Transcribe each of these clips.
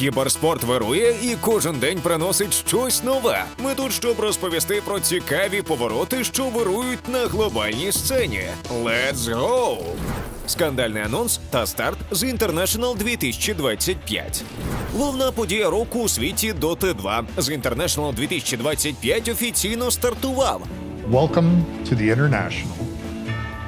Кіберспорт вирує і кожен день приносить щось нове. Ми тут, щоб розповісти про цікаві повороти, що вирують на глобальній сцені. Let's go! Скандальний анонс та старт з International 2025. Головна подія року у світі Dota 2. З International 2025 офіційно стартував. Welcome to the International.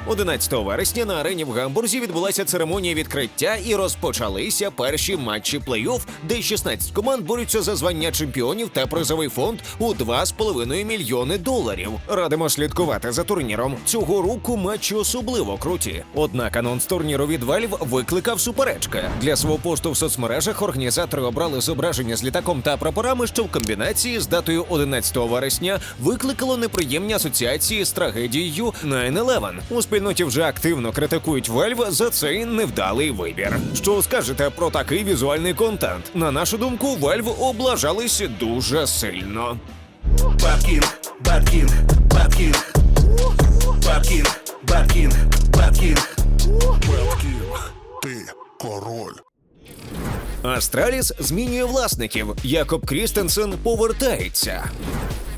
11 вересня на арені в Гамбурзі відбулася церемонія відкриття і розпочалися перші матчі плей-офф, де 16 команд борються за звання чемпіонів та призовий фонд у 2,5 мільйони доларів. Радимо слідкувати за турніром. Цього року матчі особливо круті. Однак анонс турніру від Valve викликав суперечки. Для свого посту в соцмережах організатори обрали зображення з літаком та прапорами, що в комбінації з датою 11 вересня викликало неприємні асоціації з трагедією 9-11. Спільноті вже активно критикують Valve за цей невдалий вибір. Що скажете про такий візуальний контент? На нашу думку, Valve облажались дуже сильно. Бабкінг, Бабкінг, Бабкінг, Бабкінг, Бабкінг, Бабкінг. Беткінг, ти король. Астраліс змінює власників. Якоб Крістенсен повертається.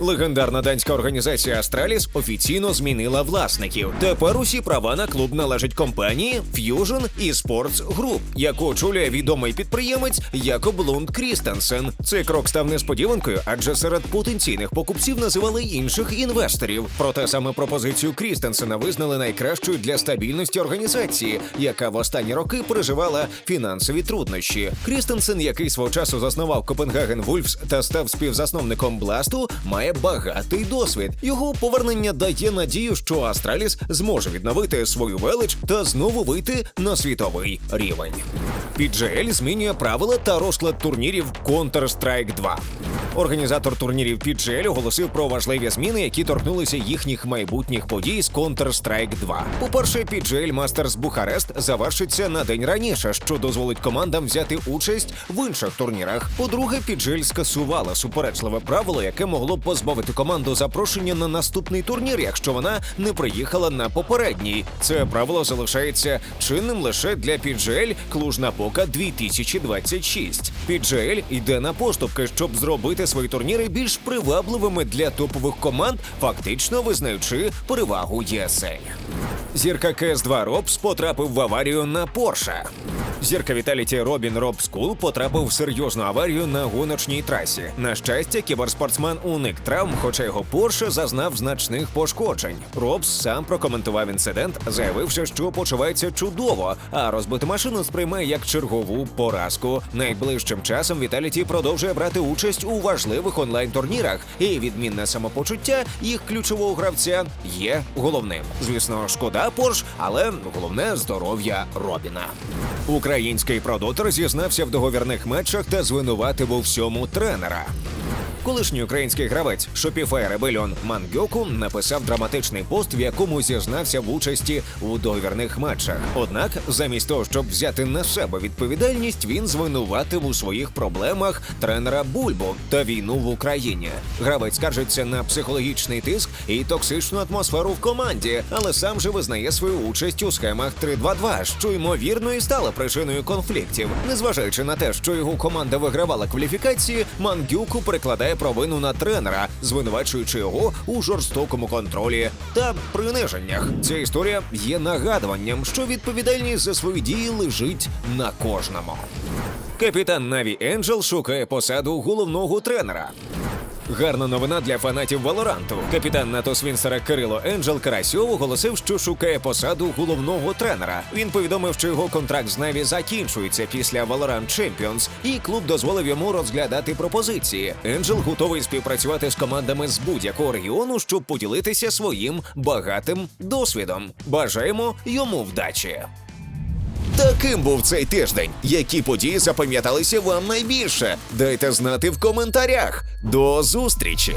Легендарна данська організація Астраліс офіційно змінила власників. Тепер усі права на клуб належать компанії Fusion Esports Group, яку очолює відомий підприємець Якоб Лунд Крістенсен. Цей крок став несподіванкою, адже серед потенційних покупців називали інших інвесторів. Проте саме пропозицію Крістенсена визнали найкращою для стабільності організації, яка в останні роки переживала фінансові труднощі. Крістенсен, який свого часу заснував Копенгаген Вульфс та став співзасновником Бласту, має багатий досвід. Його повернення дає надію, що Астраліс зможе відновити свою велич та знову вийти на світовий рівень. PGL змінює правила та розклад турнірів Counter-Strike 2. Організатор турнірів PGL оголосив про важливі зміни, які торкнулися їхніх майбутніх подій з Counter-Strike 2. По-перше, PGL Masters Бухарест завершиться на день раніше, що дозволить командам взяти участь в інших турнірах. По-друге, PGL скасувала суперечливе правило, яке могло б позбавити команду запрошення на наступний турнір, якщо вона не приїхала на попередній. Це правило залишається чинним лише для PGL Клужна Пока 2026. PGL йде на поступки, щоб зробити свої турніри більш привабливими для топових команд, фактично визнаючи перевагу ESL. Зірка КС-2 Робс потрапив в аварію на Порше. Зірка Віталіті Робін Роб Скул потрапив в серйозну аварію на гоночній трасі. На щастя, кіберспортсмен уник травм, хоча його Порше зазнав значних пошкоджень. Робс сам прокоментував інцидент, заявивши, що почувається чудово, а розбиту машину сприймає як чергову поразку. Найближчим часом Віталіті продовжує брати участь у важливих онлайн-турнірах, і відмінне самопочуття їх ключового гравця є головним. Звісно, шкода Порш, але головне здоров'я Робіна. Український продотер зізнався в договірних матчах та звинуватив у всьому тренера. Колишній український гравець Shopify Rebellion Мангьоку написав драматичний пост, в якому зізнався в участі у договірних матчах. Однак, замість того, щоб взяти на себе відповідальність, він звинуватив у своїх проблемах тренера Бульбу та війну в Україні. Гравець скаржиться на психологічний тиск і токсичну атмосферу в команді, але сам же визнає свою участь у схемах 3-2-2, що ймовірно і стала причиною конфліктів. Незважаючи на те, що його команда вигравала кваліфікації, Мангюку перекладає провину на тренера, звинувачуючи його у жорстокому контролі та приниженнях. Ця історія є нагадуванням, що відповідальність за свої дії лежить на кожному. Капітан Наві Енджел шукає посаду головного тренера. Гарна новина для фанатів Валоранту. Капітан НАТО Свінсера Кирило Енджел Карасьов оголосив, що шукає посаду головного тренера. Він повідомив, що його контракт з Наві закінчується після Valorant Champions, і клуб дозволив йому розглядати пропозиції. Енджел готовий співпрацювати з командами з будь-якого регіону, щоб поділитися своїм багатим досвідом. Бажаємо йому вдачі. Таким був цей тиждень. Які події запам'яталися вам найбільше? Дайте знати в коментарях. До зустрічі!